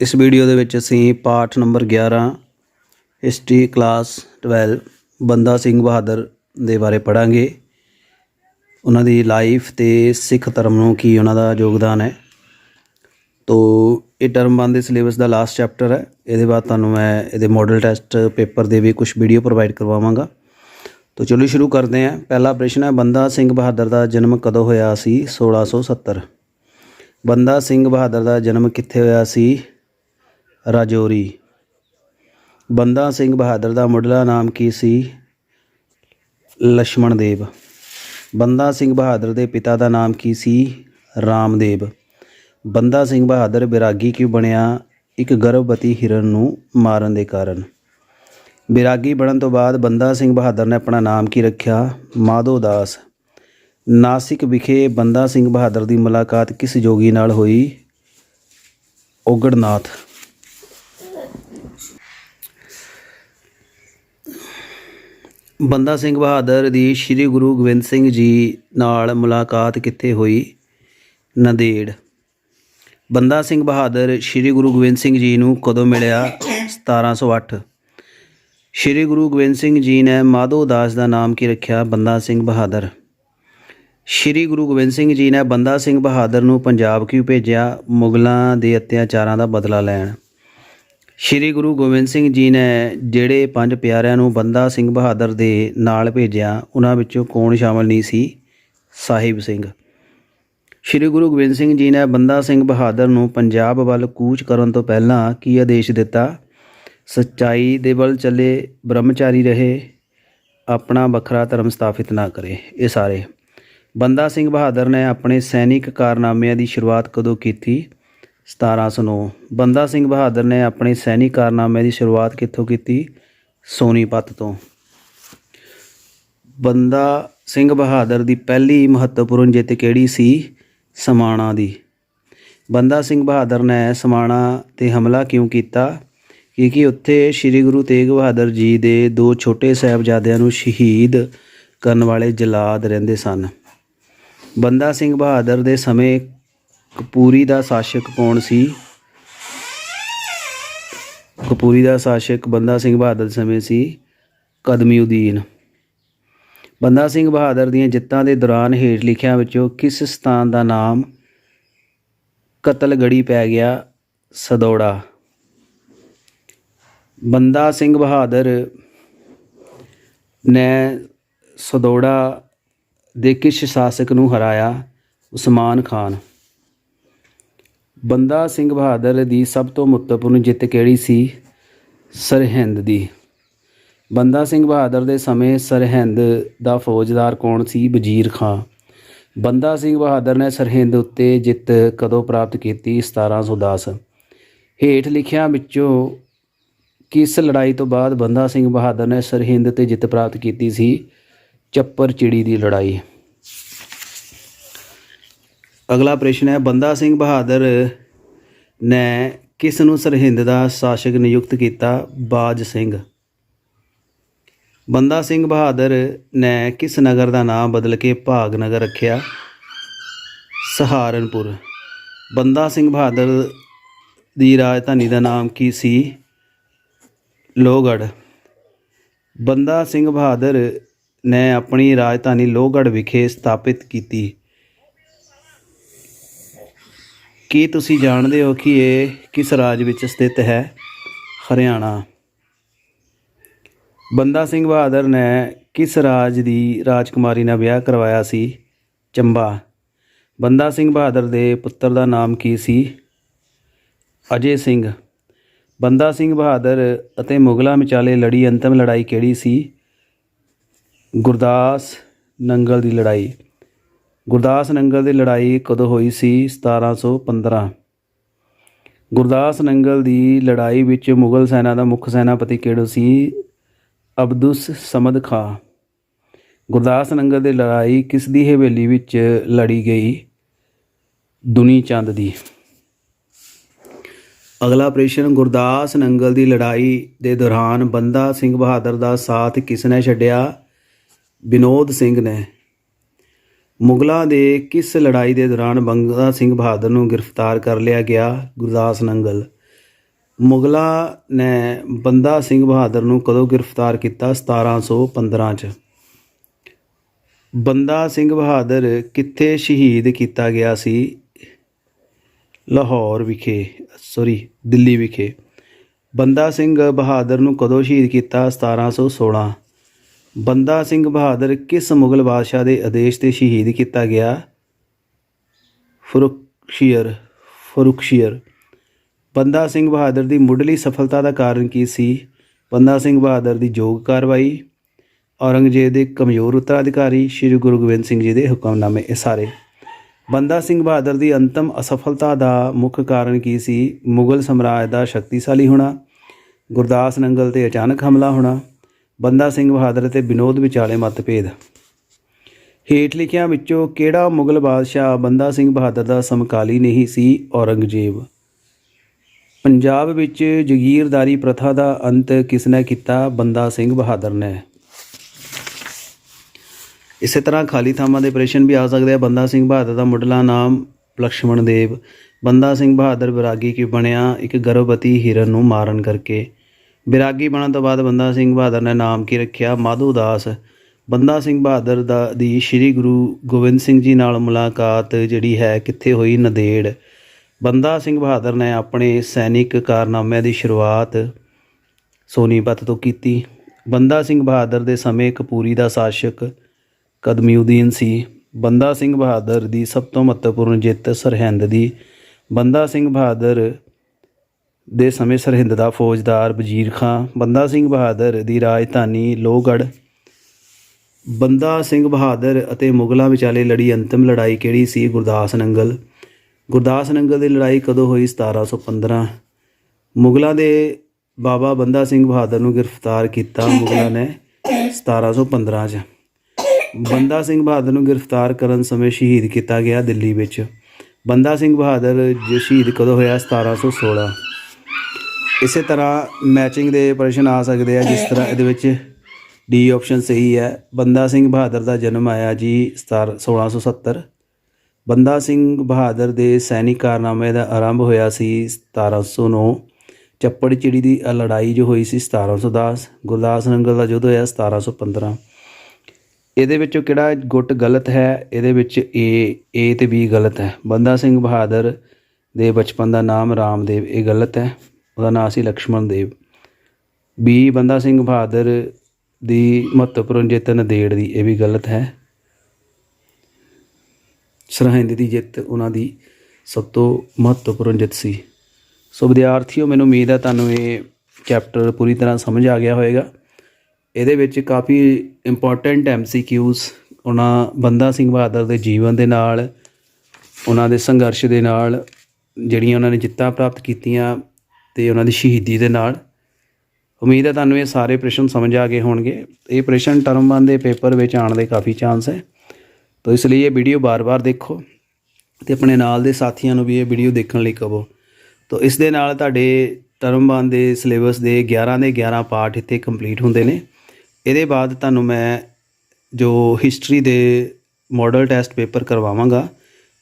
ਇਸ ਵੀਡੀਓ ਦੇ ਵਿੱਚ ਅਸੀਂ ਪਾਠ ਨੰਬਰ 11 ਹਿਸਟਰੀ ਕਲਾਸ 12 ਬੰਦਾ ਸਿੰਘ ਬਹਾਦਰ ਦੇ ਬਾਰੇ ਪੜਾਂਗੇ ਉਹਨਾਂ ਦੀ ਲਾਈਫ ਤੇ ਸਿੱਖ ਧਰਮ ਨੂੰ ਕੀ ਉਹਨਾਂ ਦਾ ਯੋਗਦਾਨ ਹੈ। ਤੋ ਇਹ ਟਰਮ ਬੰਦ ਦੇ ਸਿਲੇਬਸ ਦਾ ਲਾਸਟ ਚੈਪਟਰ ਹੈ। ਇਹਦੇ ਬਾਅਦ ਤੁਹਾਨੂੰ ਮੈਂ ਇਹਦੇ ਮਾਡਲ ਟੈਸਟ ਪੇਪਰ ਦੇ ਵੀ ਕੁਝ ਵੀਡੀਓ ਪ੍ਰੋਵਾਈਡ ਕਰਵਾਵਾਂਗਾ। ਤੋ ਚਲੋ ਸ਼ੁਰੂ ਕਰਦੇ ਹਾਂ। ਪਹਿਲਾ ਪ੍ਰਸ਼ਨ ਹੈ, ਬੰਦਾ ਸਿੰਘ ਬਹਾਦਰ ਦਾ ਜਨਮ ਕਦੋਂ ਹੋਇਆ ਸੀ? 1670 ਬੰਦਾ ਸਿੰਘ ਬਹਾਦਰ ਦਾ ਜਨਮ ਕਿੱਥੇ ਹੋਇਆ ਸੀ? ਰਾਜੌਰੀ। ਬੰਦਾ ਸਿੰਘ ਬਹਾਦਰ ਦਾ ਮੁੱਢਲਾ ਨਾਮ ਕੀ ਸੀ? ਲక్ష్మణ ਦੇਵ। ਬੰਦਾ ਸਿੰਘ ਬਹਾਦਰ ਦੇ ਪਿਤਾ ਦਾ ਨਾਮ ਕੀ ਸੀ? ਰਾਮਦੇਵ। ਬੰਦਾ ਸਿੰਘ ਬਹਾਦਰ ਬਿਰਾਗੀ ਕਿਉਂ ਬਣਿਆ? ਇੱਕ ਗਰਭਵਤੀ ਹਿਰਨ ਨੂੰ ਮਾਰਨ ਦੇ ਕਾਰਨ। ਬਿਰਾਗੀ ਬਣਨ ਤੋਂ ਬਾਅਦ ਬੰਦਾ ਸਿੰਘ ਬਹਾਦਰ ਨੇ ਆਪਣਾ ਨਾਮ ਕੀ ਰੱਖਿਆ? ਮਾਧੋ ਦਾਸ। ਨਾਸਿਕ ਵਿਖੇ ਬੰਦਾ ਸਿੰਘ ਬਹਾਦਰ ਦੀ ਮੁਲਾਕਾਤ ਕਿਸ ਜੋਗੀ ਨਾਲ ਹੋਈ? ਓਗੜਨਾਥ। ਬੰਦਾ ਸਿੰਘ ਬਹਾਦਰ ਦੀ ਸ੍ਰੀ ਗੁਰੂ ਗੋਬਿੰਦ ਸਿੰਘ ਜੀ ਨਾਲ ਮੁਲਾਕਾਤ ਕਿੱਥੇ ਹੋਈ? ਨੰਦੇੜ। ਬੰਦਾ ਸਿੰਘ ਬਹਾਦਰ ਸ੍ਰੀ ਗੁਰੂ ਗੋਬਿੰਦ ਸਿੰਘ ਜੀ ਨੂੰ ਕਦੋਂ ਮਿਲਿਆ? 1708 ਸ੍ਰੀ ਗੁਰੂ ਗੋਬਿੰਦ ਸਿੰਘ ਜੀ ਨੇ ਮਾਧੋ ਦਾਸ ਦਾ ਨਾਮ ਕੀ ਰੱਖਿਆ? ਬੰਦਾ ਸਿੰਘ ਬਹਾਦਰ। ਸ੍ਰੀ ਗੁਰੂ ਗੋਬਿੰਦ ਸਿੰਘ ਜੀ ਨੇ ਬੰਦਾ ਸਿੰਘ ਬਹਾਦਰ ਨੂੰ ਪੰਜਾਬ ਕਿਉਂ ਭੇਜਿਆ? ਮੁਗਲਾਂ ਦੇ ਅਤਿਆਚਾਰਾਂ ਦਾ ਬਦਲਾ ਲੈਣ। ਸ੍ਰੀ ਗੁਰੂ ਗੋਬਿੰਦ ਸਿੰਘ ਜੀ ਨੇ ਜਿਹੜੇ ਪੰਜ ਪਿਆਰਿਆਂ ਨੂੰ ਬੰਦਾ ਸਿੰਘ ਬਹਾਦਰ ਦੇ ਨਾਲ ਭੇਜਿਆ, ਉਹਨਾਂ ਵਿੱਚੋਂ ਕੌਣ ਸ਼ਾਮਲ ਨਹੀਂ ਸੀ? ਸਾਹਿਬ ਸਿੰਘ। ਸ੍ਰੀ ਗੁਰੂ ਗੋਬਿੰਦ ਸਿੰਘ ਜੀ ਨੇ ਬੰਦਾ ਸਿੰਘ ਬਹਾਦਰ ਨੂੰ ਪੰਜਾਬ ਵੱਲ ਕੂਚ ਕਰਨ ਤੋਂ ਪਹਿਲਾਂ ਕੀ ਆਦੇਸ਼ ਦਿੱਤਾ? ਸੱਚਾਈ ਦੇ ਵੱਲ ਚੱਲੇ ਬ੍ਰਹਮਚਾਰੀ ਰਹੇ, ਆਪਣਾ ਵੱਖਰਾ ਧਰਮ ਸਥਾਪਿਤ ਨਾ ਕਰੇ, ਇਹ ਸਾਰੇ। ਬੰਦਾ ਸਿੰਘ ਬਹਾਦਰ ਨੇ ਆਪਣੇ ਸੈਨਿਕ ਕਾਰਨਾਮਿਆਂ ਦੀ ਸ਼ੁਰੂਆਤ ਕਦੋਂ ਕੀਤੀ? 1709 ਬੰਦਾ ਸਿੰਘ ਬਹਾਦਰ ਨੇ ਆਪਣੇ ਸੈਨਿਕ ਕਾਰਨਾਮੇ ਦੀ ਸ਼ੁਰੂਆਤ ਕਿੱਥੋਂ ਕੀਤੀ? ਸੋਨੀਪਤ ਤੋਂ। ਬੰਦਾ ਸਿੰਘ ਬਹਾਦਰ ਦੀ ਪਹਿਲੀ ਮਹੱਤਵਪੂਰਨ ਜਿੱਤ ਕਿਹੜੀ ਸੀ? ਸਮਾਣਾ ਦੀ। ਬੰਦਾ ਸਿੰਘ ਬਹਾਦਰ ਨੇ ਸਮਾਣਾ ਤੇ ਹਮਲਾ ਕਿਉਂ ਕੀਤਾ? ਕਿਉਂਕਿ ਉੱਥੇ ਸ੍ਰੀ ਗੁਰੂ ਤੇਗ ਬਹਾਦਰ ਜੀ ਦੇ ਦੋ ਛੋਟੇ ਸਾਹਿਬਜ਼ਾਦਿਆਂ ਨੂੰ ਸ਼ਹੀਦ ਕਰਨ ਵਾਲੇ ਜਲਾਦ ਰਹਿੰਦੇ ਸਨ। ਬੰਦਾ ਸਿੰਘ ਬਹਾਦਰ ਦੇ ਸਮੇਂ ਕਪੂਰੀ ਦਾ ਸ਼ਾਸਕ ਕੌਣ ਸੀ? ਕਪੂਰੀ ਦਾ ਸ਼ਾਸਕ ਬੰਦਾ ਸਿੰਘ ਬਹਾਦਰ ਸਮੇਂ ਸੀ ਕਦਮੀਉਦੀਨ ਬੰਦਾ ਸਿੰਘ ਬਹਾਦਰ ਦੀਆਂ ਜਿੱਤਾਂ ਦੇ ਦੌਰਾਨ ਹੇਠ ਲਿਖਿਆਂ ਵਿੱਚੋਂ ਕਿਸ ਸਥਾਨ ਦਾ ਨਾਮ ਕਤਲਗੜੀ ਪੈ ਗਿਆ? ਸਦੌੜਾ। ਬੰਦਾ ਸਿੰਘ ਬਹਾਦਰ ਨੇ ਸਦੌੜਾ ਦੇ ਕਿਸ ਸ਼ਾਸਕ ਨੂੰ ਹਰਾਇਆ? ਉਸਮਾਨ ਖਾਨ। ਬੰਦਾ ਸਿੰਘ ਬਹਾਦਰ ਦੀ ਸਭ ਤੋਂ ਮਹੱਤਵਪੂਰਨ ਜਿੱਤ ਕਿਹੜੀ ਸੀ? ਸਰਹਿੰਦ ਦੀ। ਬੰਦਾ ਸਿੰਘ ਬਹਾਦਰ ਦੇ ਸਮੇਂ ਸਰਹਿੰਦ ਦਾ ਫੌਜਦਾਰ ਕੌਣ ਸੀ? ਵਜ਼ੀਰ ਖਾਂ। ਬੰਦਾ ਸਿੰਘ ਬਹਾਦਰ ਨੇ ਸਰਹਿੰਦ ਉੱਤੇ ਜਿੱਤ ਕਦੋਂ ਪ੍ਰਾਪਤ ਕੀਤੀ? 1710 ਹੇਠ ਲਿਖਿਆਂ ਵਿੱਚੋਂ ਕਿਸ ਲੜਾਈ ਤੋਂ ਬਾਅਦ ਬੰਦਾ ਸਿੰਘ ਬਹਾਦਰ ਨੇ ਸਰਹਿੰਦ ਤੇ ਜਿੱਤ ਪ੍ਰਾਪਤ ਕੀਤੀ ਸੀ? ਚੱਪਰ ਚਿੜੀ ਦੀ ਲੜਾਈ। ਅਗਲਾ ਪ੍ਰਸ਼ਨ ਹੈ, ਬੰਦਾ ਸਿੰਘ ਬਹਾਦਰ ਨੇ ਕਿਸ ਨੂੰ ਸਰਹਿੰਦ ਦਾ ਸ਼ਾਸਕ ਨਿਯੁਕਤ ਕੀਤਾ? ਬਾਜ ਸਿੰਘ। ਬੰਦਾ ਸਿੰਘ ਬਹਾਦਰ ਨੇ ਕਿਸ ਨਗਰ ਦਾ ਨਾਮ ਬਦਲ ਕੇ ਭਾਗ ਨਗਰ ਰੱਖਿਆ? ਸਹਾਰਨਪੁਰ। ਬੰਦਾ ਸਿੰਘ ਬਹਾਦਰ ਦੀ ਰਾਜਧਾਨੀ ਦਾ ਨਾਮ ਕੀ ਸੀ? ਲੋਹਗੜ੍ਹ। ਬੰਦਾ ਸਿੰਘ ਬਹਾਦਰ ਨੇ ਆਪਣੀ ਰਾਜਧਾਨੀ ਲੋਹਗੜ੍ਹ ਵਿਖੇ ਸਥਾਪਿਤ ਕੀਤੀ। ਕੀ ਤੁਸੀਂ ਜਾਣਦੇ ਹੋ ਕਿ ਇਹ ਕਿਸ ਰਾਜ ਵਿੱਚ ਸਥਿਤ ਹੈ? ਹਰਿਆਣਾ। ਬੰਦਾ ਸਿੰਘ ਬਹਾਦਰ ਨੇ ਕਿਸ ਰਾਜ ਦੀ ਰਾਜਕੁਮਾਰੀ ਨਾਲ ਵਿਆਹ ਕਰਵਾਇਆ ਸੀ? ਚੰਬਾ। ਬੰਦਾ ਸਿੰਘ ਬਹਾਦਰ ਦੇ ਪੁੱਤਰ ਦਾ ਨਾਮ ਕੀ ਸੀ? ਅਜੇ ਸਿੰਘ। ਬੰਦਾ ਸਿੰਘ ਬਹਾਦਰ ਅਤੇ ਮੁਗਲਾਂ ਵਿਚਾਲੇ ਲੜੀ ਅੰਤਮ ਲੜਾਈ ਕਿਹੜੀ ਸੀ? ਗੁਰਦਾਸ ਨੰਗਲ ਦੀ ਲੜਾਈ। ਗੁਰਦਾਸ ਨੰਗਲ ਦੀ ਲੜਾਈ ਕਦੋਂ ਹੋਈ ਸੀ? 1715 ਗੁਰਦਾਸ ਨੰਗਲ ਦੀ ਲੜਾਈ ਵਿੱਚ ਮੁਗਲ ਸੈਨਾ ਦਾ ਮੁੱਖ ਸੈਨਾਪਤੀ ਕਿਹੜਾ ਸੀ? ਅਬਦੁਸ ਸਮਦ ਖਾਂ। ਗੁਰਦਾਸ ਨੰਗਲ ਦੀ ਲੜਾਈ ਕਿਸ ਦੀ ਹਵੇਲੀ ਵਿੱਚ ਲੜੀ ਗਈ? ਦੁਨੀ ਚੰਦ ਦੀ। ਅਗਲਾ ਪ੍ਰਸ਼ਨ, ਗੁਰਦਾਸ ਨੰਗਲ ਦੀ ਲੜਾਈ ਦੇ ਦੌਰਾਨ ਬੰਦਾ ਸਿੰਘ ਬਹਾਦਰ ਦਾ ਸਾਥ ਕਿਸ ਨੇ ਛੱਡਿਆ? ਵਿਨੋਦ ਸਿੰਘ ਨੇ। ਮੁਗਲਾਂ ਦੇ ਕਿਸ ਲੜਾਈ ਦੇ ਦੌਰਾਨ ਬੰਦਾ ਸਿੰਘ ਬਹਾਦਰ ਨੂੰ ਗ੍ਰਿਫਤਾਰ ਕਰ ਲਿਆ ਗਿਆ? ਗੁਰਦਾਸ ਨੰਗਲ। ਮੁਗਲਾਂ ਨੇ ਬੰਦਾ ਸਿੰਘ ਬਹਾਦਰ ਨੂੰ ਕਦੋਂ ਗ੍ਰਿਫਤਾਰ ਕੀਤਾ? 1715 ਚ। ਬੰਦਾ ਸਿੰਘ ਬਹਾਦਰ ਕਿੱਥੇ ਸ਼ਹੀਦ ਕੀਤਾ ਗਿਆ ਸੀ? ਲਾਹੌਰ ਵਿਖੇ ਸੌਰੀ ਦਿੱਲੀ ਵਿਖੇ। ਬੰਦਾ ਸਿੰਘ ਬਹਾਦਰ ਨੂੰ ਕਦੋਂ ਸ਼ਹੀਦ ਕੀਤਾ? 1716 ਬੰਦਾ ਸਿੰਘ ਬਹਾਦਰ ਕਿਸ ਮੁਗਲ ਬਾਦਸ਼ਾਹ ਦੇ ਆਦੇਸ਼ ਤੇ ਸ਼ਹੀਦ ਕੀਤਾ ਗਿਆ? ਫਰੁਖਸ਼ੀਰ ਫਰੁਖਸ਼ੀਰ ਬੰਦਾ ਸਿੰਘ ਬਹਾਦਰ ਦੀ ਮੁੱਢਲੀ ਸਫਲਤਾ ਦਾ ਕਾਰਨ ਕੀ ਸੀ? ਬੰਦਾ ਸਿੰਘ ਬਹਾਦਰ ਦੀ ਯੋਗ ਕਾਰਵਾਈ। ਔਰੰਗਜ਼ੇਬ ਦੇ ਕਮਜ਼ੋਰ ਉੱਤਰਾਧਿਕਾਰੀ ਸ੍ਰੀ ਗੁਰੂ ਗੋਬਿੰਦ ਸਿੰਘ ਜੀ ਦੇ ਹੁਕਮਨਾਮੇ ਇਹ ਸਾਰੇ ਬੰਦਾ ਸਿੰਘ ਬਹਾਦਰ ਦੀ ਅੰਤਮ ਅਸਫਲਤਾ ਦਾ ਮੁੱਖ ਕਾਰਨ ਕੀ ਸੀ? ਮੁਗਲ ਸਮਰਾਜ ਦਾ ਸ਼ਕਤੀਸ਼ਾਲੀ ਹੋਣਾ, ਗੁਰਦਾਸ ਨੰਗਲ ਤੇ ਅਚਾਨਕ ਹਮਲਾ ਹੋਣਾ ਬੰਦਾ ਸਿੰਘ ਬਹਾਦਰ ਅਤੇ ਵਿਨੋਦ ਵਿਚਾਲੇ ਮਤਭੇਦ। ਹੇਠ ਲਿਖਿਆਂ ਵਿੱਚੋਂ ਕਿਹੜਾ ਮੁਗਲ ਬਾਦਸ਼ਾਹ ਬੰਦਾ ਸਿੰਘ ਬਹਾਦਰ ਦਾ ਸਮਕਾਲੀ ਨਹੀਂ ਸੀ ਔਰੰਗਜ਼ੇਬ? ਪੰਜਾਬ ਵਿੱਚ ਜਗੀਰਦਾਰੀ ਪ੍ਰਥਾ ਦਾ ਅੰਤ ਕਿਸ ਨੇ ਕੀਤਾ ਬੰਦਾ ਸਿੰਘ ਬਹਾਦਰ ਨੇ? ਇਸੇ ਤਰ੍ਹਾਂ ਖਾਲੀ ਥਾਵਾਂ ਦੇ ਪ੍ਰਸ਼ਨ ਵੀ ਆ ਸਕਦੇ ਆ। ਬੰਦਾ ਸਿੰਘ ਬਹਾਦਰ ਦਾ ਮੁੱਢਲਾ ਨਾਮ ਲਕਸ਼ਮਣ ਦੇਵ, ਬੰਦਾ ਸਿੰਘ ਬਹਾਦਰ ਵਿਰਾਗੀ ਕਿ ਬਣਿਆ ਇੱਕ ਗਰਭਵਤੀ ਹਿਰਨ ਨੂੰ ਮਾਰਨ ਕਰਕੇ। ਵਿਰਾਗੀ ਬਣਨ ਤੋਂ ਬਾਅਦ ਬੰਦਾ ਸਿੰਘ ਬਹਾਦਰ ਨੇ ਨਾਮ ਕੀ ਰੱਖਿਆ? ਮਾਧੋ ਦਾਸ। ਬੰਦਾ ਸਿੰਘ ਬਹਾਦਰ ਦਾ ਦੀ ਸ੍ਰੀ ਗੁਰੂ ਗੋਬਿੰਦ ਸਿੰਘ ਜੀ ਨਾਲ ਮੁਲਾਕਾਤ ਜਿਹੜੀ ਹੈ ਕਿੱਥੇ ਹੋਈ? ਨਦੇੜ। ਬੰਦਾ ਸਿੰਘ ਬਹਾਦਰ ਨੇ ਆਪਣੇ ਸੈਨਿਕ ਕਾਰਨਾਮਿਆਂ ਦੀ ਸ਼ੁਰੂਆਤ ਸੋਨੀਪਤ ਤੋਂ ਕੀਤੀ। ਬੰਦਾ ਸਿੰਘ ਬਹਾਦਰ ਦੇ ਸਮੇਂ ਕਪੂਰੀ ਦਾ ਸ਼ਾਸਕ ਕਦਮੀਉਦੀਨ ਸੀ। ਬੰਦਾ ਸਿੰਘ ਬਹਾਦਰ ਦੀ ਸਭ ਤੋਂ ਮਹੱਤਵਪੂਰਨ ਜਿੱਤ ਸਰਹਿੰਦ ਦੀ। ਬੰਦਾ ਸਿੰਘ ਬਹਾਦਰ ਦੇ ਸਮੇਂ ਸਰਹਿੰਦ ਦਾ ਫੌਜਦਾਰ ਵਜ਼ੀਰ ਖਾਂ ਬੰਦਾ ਸਿੰਘ ਬਹਾਦਰ ਦੀ ਰਾਜਧਾਨੀ ਲੋਹਗੜ੍ਹ। ਬੰਦਾ ਸਿੰਘ ਬਹਾਦਰ ਅਤੇ ਮੁਗਲਾਂ ਵਿਚਾਲੇ ਲੜੀ ਅੰਤਿਮ ਲੜਾਈ ਕਿਹੜੀ ਸੀ? ਗੁਰਦਾਸ ਨੰਗਲ। ਗੁਰਦਾਸ ਨੰਗਲ ਦੀ ਲੜਾਈ ਕਦੋਂ ਹੋਈ? 1715 ਮੁਗਲਾਂ ਦੇ ਬਾਬਾ ਬੰਦਾ ਸਿੰਘ ਬਹਾਦਰ ਨੂੰ ਗ੍ਰਿਫਤਾਰ ਕੀਤਾ ਮੁਗਲਾਂ ਨੇ 1715 ਚ। ਬੰਦਾ ਸਿੰਘ ਬਹਾਦਰ ਨੂੰ ਗ੍ਰਿਫਤਾਰ ਕਰਨ ਸਮੇਂ ਸ਼ਹੀਦ ਕੀਤਾ ਗਿਆ ਦਿੱਲੀ ਵਿੱਚ। ਬੰਦਾ ਸਿੰਘ ਬਹਾਦਰ ਜੋ ਸ਼ਹੀਦ ਕਦੋਂ ਹੋਇਆ? 1716 ਇਸੇ ਤਰ੍ਹਾਂ ਮੈਚਿੰਗ ਦੇ ਪ੍ਰਸ਼ਨ ਆ ਸਕਦੇ ਆ, ਜਿਸ ਤਰ੍ਹਾਂ ਇਹਦੇ ਵਿੱਚ ਡੀ ਆਪਸ਼ਨ ਸਹੀ ਹੈ। ਬੰਦਾ ਸਿੰਘ ਬਹਾਦਰ ਦਾ ਜਨਮ ਆਇਆ ਜੀ 17 1670 ਬੰਦਾ ਸਿੰਘ ਬਹਾਦਰ ਦੇ ਸੈਨਿਕ ਕਾਰਨਾਮੇ ਦਾ ਆਰੰਭ ਹੋਇਆ ਸੀ 1709 ਚੱਪੜ ਚਿੜੀ ਦੀ ਲੜਾਈ ਜੋ ਹੋਈ ਸੀ 1710 ਗੁਰਦਾਸ ਨੰਗਲ ਦਾ ਯੁੱਧ ਹੋਇਆ 1715 ਇਹਦੇ ਵਿੱਚੋਂ ਕਿਹੜਾ ਗੁੱਟ ਗਲਤ ਹੈ? ਇਹਦੇ ਵਿੱਚ ਏ ਏ ਤੇ ਬੀ ਗਲਤ ਹੈ। ਬੰਦਾ ਸਿੰਘ ਬਹਾਦਰ ਦੇ ਬਚਪਨ ਦਾ ਨਾਮ ਰਾਮਦੇਵ, ਇਹ ਗਲਤ ਹੈ। ਉਹਦਾ ਨਾਮ ਸੀ ਲਕਸ਼ਮਣ ਦੇਵ। ਬੀ, ਬੰਦਾ ਸਿੰਘ ਬਹਾਦਰ ਦੀ ਮਹੱਤਵਪੂਰਨ ਜਿੱਤ, ਨਦੇੜ ਦੀ, ਇਹ ਵੀ ਗਲਤ ਹੈ। ਸਰਹਿੰਦ ਦੀ ਜਿੱਤ, ਉਹਨਾਂ ਦੀ ਸਭ ਤੋਂ ਮਹੱਤਵਪੂਰਨ ਜਿੱਤ ਸੀ। ਸੋ ਵਿਦਿਆਰਥੀਓ, ਮੈਨੂੰ ਉਮੀਦ ਹੈ ਤੁਹਾਨੂੰ ਇਹ ਚੈਪਟਰ ਪੂਰੀ ਤਰ੍ਹਾਂ ਸਮਝ ਆ ਗਿਆ ਹੋਵੇਗਾ। ਇਹਦੇ ਵਿੱਚ ਕਾਫੀ ਇੰਪੋਰਟੈਂਟ ਐਮਸੀਕਿਊਜ਼ ਉਹਨਾਂ ਬੰਦਾ ਸਿੰਘ ਬਹਾਦਰ ਦੇ ਜੀਵਨ ਦੇ ਨਾਲ, ਉਹਨਾਂ ਦੇ ਸੰਘਰਸ਼ ਦੇ ਨਾਲ ਜਿਹੜੀਆਂ ਉਹਨਾਂ ਨੇ ਜਿੱਤਾਂ ਪ੍ਰਾਪਤ ਕੀਤੀਆਂ ਤੇ ਉਹਨਾਂ ਦੀ ਸ਼ਹੀਦੀ ਦੇ ਨਾਲ। ਉਮੀਦ ਹੈ ਤੁਹਾਨੂੰ ਇਹ ਸਾਰੇ ਪ੍ਰਸ਼ਨ ਸਮਝ ਆ ਗਏ ਹੋਣਗੇ। ਇਹ ਪ੍ਰਸ਼ਨ ਟਰਮ 1 ਦੇ ਪੇਪਰ ਵਿੱਚ ਆਉਣ ਦੇ ਕਾਫੀ ਚਾਂਸ ਹੈ। ਤਾਂ ਇਸ ਲਈ ਇਹ ਵੀਡੀਓ ਬਾਰ-ਬਾਰ ਦੇਖੋ ਤੇ ਆਪਣੇ ਨਾਲ ਦੇ ਸਾਥੀਆਂ ਨੂੰ ਵੀ ਇਹ ਵੀਡੀਓ ਦੇਖਣ ਲਈ ਕਹੋ। ਤਾਂ ਇਸ ਦੇ ਨਾਲ ਤੁਹਾਡੇ ਟਰਮ 1 ਦੇ ਸਿਲੇਬਸ ਦੇ 11 ਦੇ 11 ਪਾਰਟ ਇੱਥੇ ਕੰਪਲੀਟ ਹੁੰਦੇ ਨੇ। ਇਹਦੇ ਬਾਅਦ ਤੁਹਾਨੂੰ ਮੈਂ ਜੋ ਹਿਸਟਰੀ ਦੇ ਮਾਡਲ ਟੈਸਟ ਪੇਪਰ ਕਰਵਾਵਾਂਗਾ।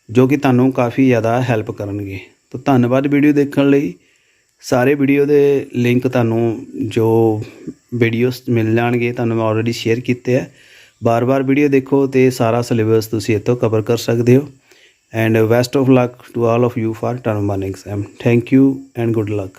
ਜੋ ਕਿ ਤੁਹਾਨੂੰ ਕਾਫੀ ਜ਼ਿਆਦਾ ਹੈਲਪ ਕਰਨਗੇ। ਤਾਂ ਧੰਨਵਾਦ ਵੀਡੀਓ ਦੇਖਣ ਲਈ। ਸਾਰੇ ਵੀਡੀਓ ਦੇ ਲਿੰਕ ਤੁਹਾਨੂੰ ਜੋ ਵੀਡੀਓਸ ਮਿਲ ਜਾਣਗੇ, ਤੁਹਾਨੂੰ ਮੈਂ ਆਲਰੇਡੀ ਸ਼ੇਅਰ ਕੀਤੇ ਹੈ ਬਾਰ-ਬਾਰ ਵੀਡੀਓ ਦੇਖੋ ਤੇ ਸਾਰਾ ਸਿਲੇਬਸ ਤੁਸੀਂ ਇੱਥੋਂ ਕਵਰ ਕਰ ਸਕਦੇ ਹੋ। And best of luck to all of you for term 1 exam thank you and good luck